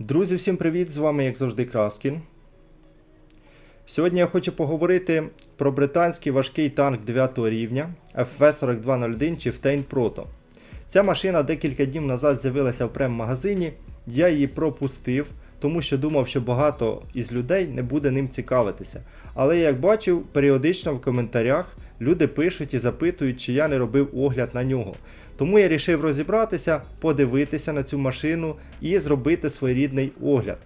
Друзі, всім привіт! З вами, як завжди, Краскін. Сьогодні я хочу поговорити про британський важкий танк 9 рівня FV4201 Chieftain Proto. Ця машина декілька днів назад з'явилася в прем-магазині. Я її пропустив, тому що думав, що багато із людей не буде ним цікавитися. Але як бачив, періодично в коментарях люди пишуть і запитують, чи я не робив огляд на нього. Тому я вирішив розібратися, подивитися на цю машину і зробити своєрідний огляд.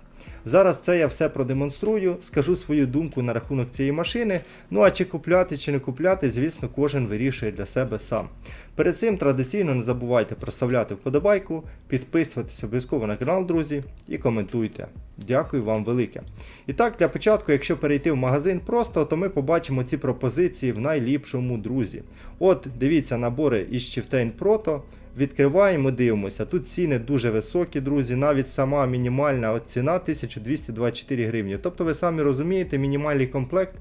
Зараз це я все продемонструю, скажу свою думку на рахунок цієї машини. Ну а чи купляти, чи не купляти, звісно, кожен вирішує для себе сам. Перед цим традиційно не забувайте проставляти вподобайку, підписуватися обов'язково на канал, друзі, і коментуйте. Дякую вам велике. І так, для початку, якщо перейти в магазин просто, то ми побачимо ці пропозиції в найліпшому друзі. От, дивіться, набори із Chieftain Proto. Відкриваємо, дивимося. Тут ціни дуже високі, друзі. Навіть сама мінімальна от ціна 1224 гривні. Тобто, ви самі розумієте, мінімальний комплект.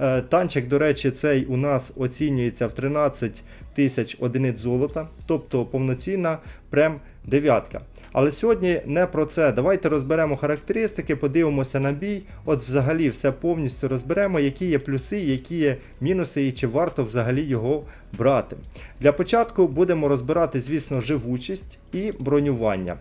Е, Танчик, до речі, цей у нас оцінюється в 13 тисяч одиниць золота, тобто повноцінна прем дев'ятка. Але сьогодні не про це. Давайте розберемо характеристики, подивимося на бій. От взагалі все повністю розберемо, які є плюси, які є мінуси і чи варто взагалі його брати. Для початку будемо розбирати, звісно, живучість і бронювання.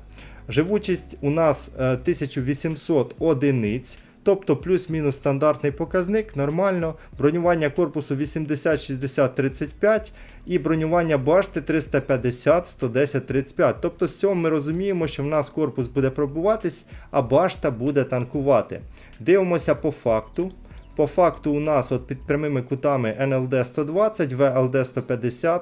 Живучість у нас е, 1800 одиниць. Тобто плюс-мінус стандартний показник, нормально. Бронювання корпусу 80, 60, 35 і бронювання башти 350, 110, 35. Тобто з цього ми розуміємо, що в нас корпус буде пробуватись, а башта буде танкувати. Дивимося по факту. По факту у нас от під прямими кутами NLD 120, VLD 150.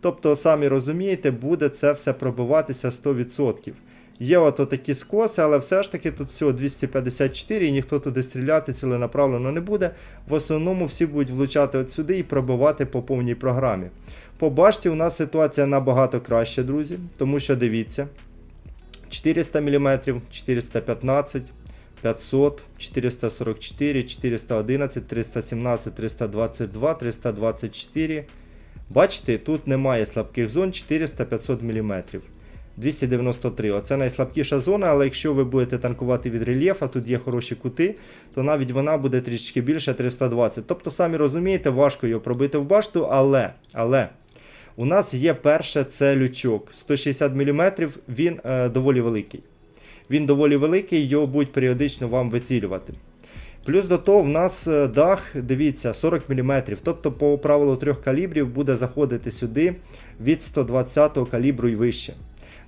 Тобто, самі розумієте, буде це все пробиватися 100%. Є от такі скоси, але все ж таки тут всього 254 і ніхто туди стріляти ціленаправлено не буде. В основному всі будуть влучати от сюди і пробивати по повній програмі. По башті у нас ситуація набагато краща, друзі, тому що дивіться. 400 мм, 415 500, 444, 411, 317, 322, 324. Бачите, тут немає слабких зон 400-500 мм. 293. Оце найслабкіша зона, але якщо ви будете танкувати від рельєфа, тут є хороші кути, то навіть вона буде трішки більше 320. Тобто, самі розумієте, важко його пробити в башту, але, але у нас є перше це лючок. 160 мм, він е, доволі великий. Він доволі великий, його будуть періодично вам вицілювати. Плюс до того, в нас е, дах, дивіться, 40 мм. Тобто, по правилу трьох калібрів буде заходити сюди від 120 калібру і вище.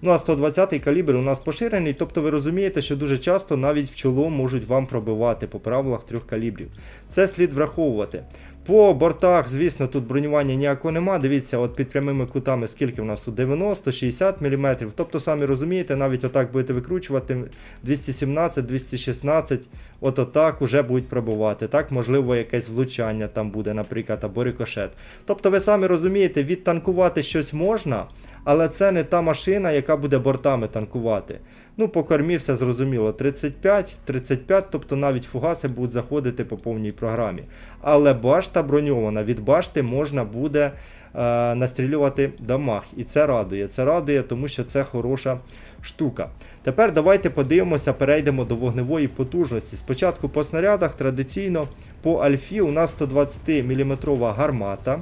Ну а 120 калібр у нас поширений, тобто ви розумієте, що дуже часто навіть в чоло можуть вам пробивати по правилах трьох калібрів. Це слід враховувати. По бортах, звісно, тут бронювання ніякого нема. Дивіться, от під прямими кутами, скільки в нас тут 90-60 мм. Тобто, самі розумієте, навіть отак будете викручувати 217-216, от отак уже будуть пробувати. Так, можливо, якесь влучання там буде, наприклад, або рикошет. Тобто, ви самі розумієте, відтанкувати щось можна, але це не та машина, яка буде бортами танкувати. Ну, по кормі все зрозуміло. 35, 35, тобто навіть фугаси будуть заходити по повній програмі. Але башта броньована, від башти можна буде е, настрілювати дамаг. І це радує. Це радує, тому що це хороша штука. Тепер давайте подивимося, перейдемо до вогневої потужності. Спочатку по снарядах традиційно по альфі у нас 120 мм гармата.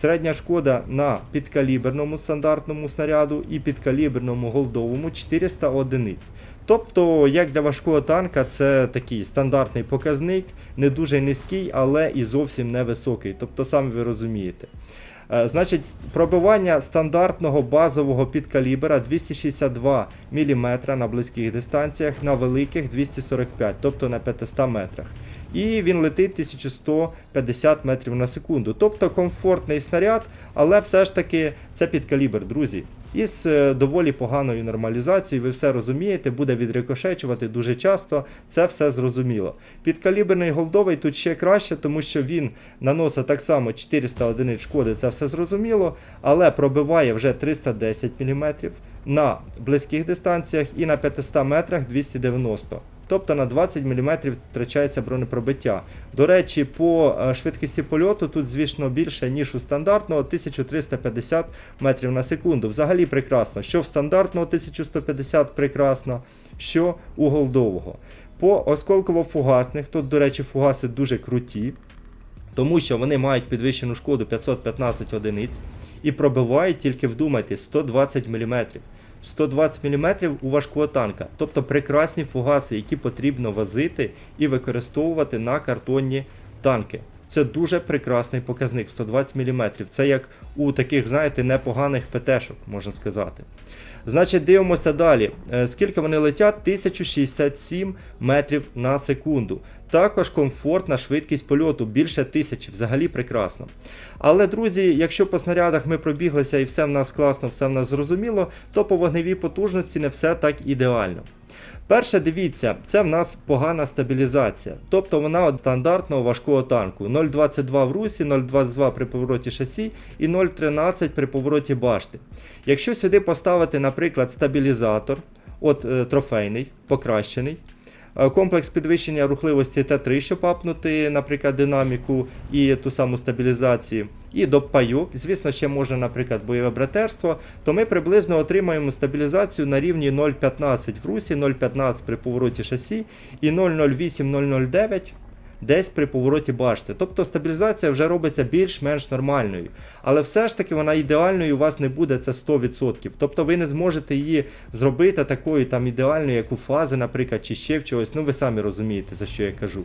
Середня шкода на підкаліберному стандартному снаряду і підкаліберному голдовому 400 одиниць. Тобто, як для важкого танка, це такий стандартний показник, не дуже низький, але і зовсім не високий. Тобто, самі ви розумієте. Е, Значить, пробивання стандартного базового підкалібера 262 мм на близьких дистанціях, на великих 245, тобто на 500 метрах. І він летить 1150 метрів на секунду. Тобто комфортний снаряд, але все ж таки це підкалібр, друзі. Із е, доволі поганою нормалізацією, ви все розумієте, буде відрикошечувати дуже часто, це все зрозуміло. Підкаліберний голдовий тут ще краще, тому що він наносить так само 400 одиниць шкоди, це все зрозуміло, але пробиває вже 310 мм на близьких дистанціях і на 500 метрах 290. Тобто на 20 мм втрачається бронепробиття. До речі, по е, швидкості польоту тут, звісно, більше, ніж у стандартного 1350 метрів на секунду. Взагалі прекрасно. Що в стандартного 1150 прекрасно, що у голдового. По осколково-фугасних, тут, до речі, фугаси дуже круті, тому що вони мають підвищену шкоду 515 одиниць і пробивають, тільки вдумайте, 120 мм. 120 мм у важкого танка, тобто прекрасні фугаси, які потрібно возити і використовувати на картонні танки. Це дуже прекрасний показник 120 мм. Це як у таких, знаєте, непоганих ПТшок, можна сказати. Значить, дивимося далі. Е, Скільки вони летять? 1067 метрів на секунду. Також комфортна швидкість польоту більше тисячі, взагалі прекрасно. Але, друзі, якщо по снарядах ми пробіглися і все в нас класно, все в нас зрозуміло, то по вогневій потужності не все так ідеально. Перше, дивіться, це в нас погана стабілізація. Тобто вона від стандартного важкого танку. 0,22 в русі, 0,22 при повороті шасі і 0,13 при повороті башти. Якщо сюди поставити, наприклад, стабілізатор, от е, трофейний, покращений, комплекс підвищення рухливості Т3, щоб апнути, наприклад, динаміку і ту саму стабілізацію, і допайок, звісно, ще може, наприклад, бойове братерство, то ми приблизно отримаємо стабілізацію на рівні 0,15 в русі, 0,15 при повороті шасі і 0,08-0,09 десь при повороті башти. Тобто стабілізація вже робиться більш-менш нормальною. Але все ж таки вона ідеальною у вас не буде, це 100%. Тобто ви не зможете її зробити такою там ідеальною, як у фази, наприклад, чи ще в чогось. Ну ви самі розумієте, за що я кажу.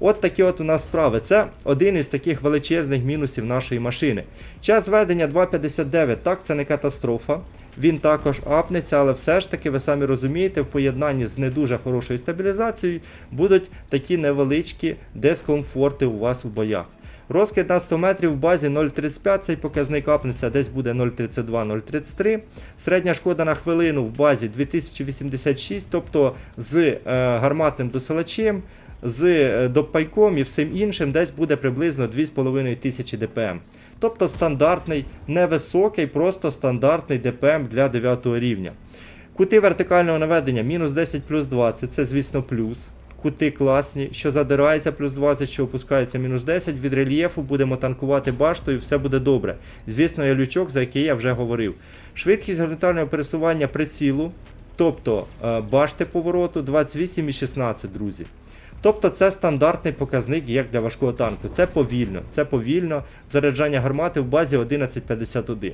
От такі от у нас справи. Це один із таких величезних мінусів нашої машини. Час зведення 2.59, так, це не катастрофа. Він також апнеться, але все ж таки, ви самі розумієте, в поєднанні з не дуже хорошою стабілізацією будуть такі невеличкі дискомфорти у вас у боях. Розкид на 100 метрів в базі 0,35, цей показник апнеться десь буде 0,32-0,33. Середня шкода на хвилину в базі 2086, тобто з е, гарматним досилачем, з е, допайком і всім іншим десь буде приблизно 2500 дпм. Тобто стандартний, невисокий, просто стандартний ДПМ для 9 рівня. Кути вертикального наведення мінус 10 плюс 20, це звісно плюс. Кути класні, що задирається плюс 20, що опускається мінус 10. Від рельєфу будемо танкувати баштою, і все буде добре. Звісно, є лючок, за який я вже говорив. Швидкість горизонтального пересування прицілу, тобто е, башти повороту 28 і 16, друзі. Тобто це стандартний показник як для важкого танку. Це повільно, це повільно. Заряджання гармати в базі 1151.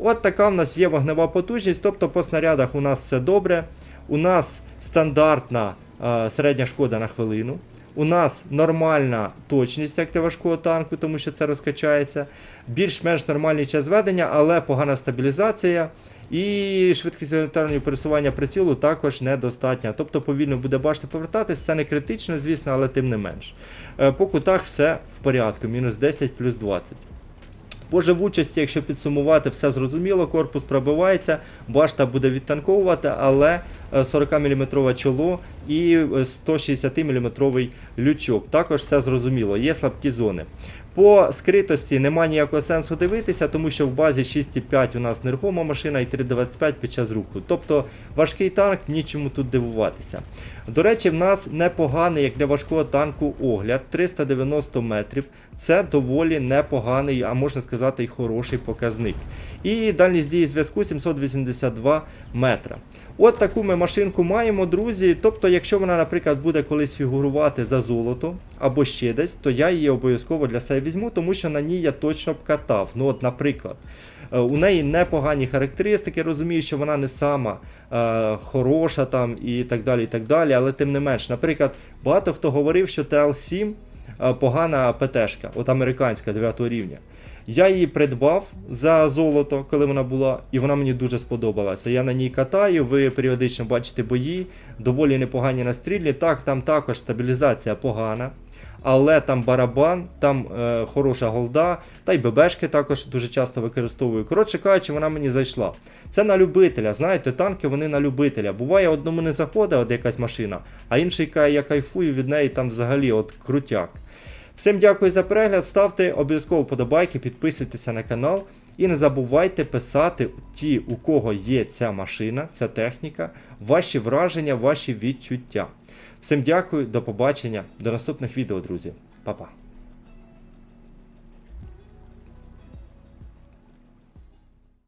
От така в нас є вогнева потужність, тобто по снарядах у нас все добре. У нас стандартна е, середня шкода на хвилину. У нас нормальна точність як для важкого танку, тому що це розкачається. Більш-менш нормальний час ведення, але погана стабілізація. І швидкість елементарного пересування прицілу також недостатня. Тобто повільно буде башта повертатись, це не критично, звісно, але тим не менш. Е, По кутах все в порядку, мінус 10 плюс 20. По живучості, якщо підсумувати, все зрозуміло, корпус пробивається, башта буде відтанковувати, але 40-мм чоло і 160-мм лючок. Також все зрозуміло, є слабкі зони. По скритості немає ніякого сенсу дивитися, тому що в базі 6,5 у нас нерухома машина і 3,25 під час руху. Тобто важкий танк, нічому тут дивуватися. До речі, в нас непоганий, як для важкого танку, огляд 390 метрів. Це доволі непоганий, а можна сказати, і хороший показник. І дальність дії зв'язку 782 метра. От таку ми машинку маємо, друзі. Тобто, якщо вона, наприклад, буде колись фігурувати за золото або ще десь, то я її обов'язково для себе візьму, тому що на ній я точно б катав. Ну, от, наприклад. Е, У неї непогані характеристики, розумію, що вона не сама е, хороша там і так далі. і так далі, Але тим не менш, наприклад, багато хто говорив, що TL7 е, погана ПТшка, от американська 9 рівня. Я її придбав за золото, коли вона була, і вона мені дуже сподобалася. Я на ній катаю, ви періодично бачите бої, доволі непогані настрільні. Так, там також стабілізація погана. Але там барабан, там е, хороша голда, та й ББшки також дуже часто використовую. Коротше кажучи, вона мені зайшла. Це на любителя. Знаєте, танки вони на любителя. Буває, одному не заходить от якась машина, а інший каже, я кайфую від неї там взагалі от крутяк. Всім дякую за перегляд. Ставте обов'язково вподобайки, підписуйтеся на канал. І не забувайте писати ті, у кого є ця машина, ця техніка, ваші враження, ваші відчуття. Всім дякую, до побачення, до наступних відео, друзі. Па-па.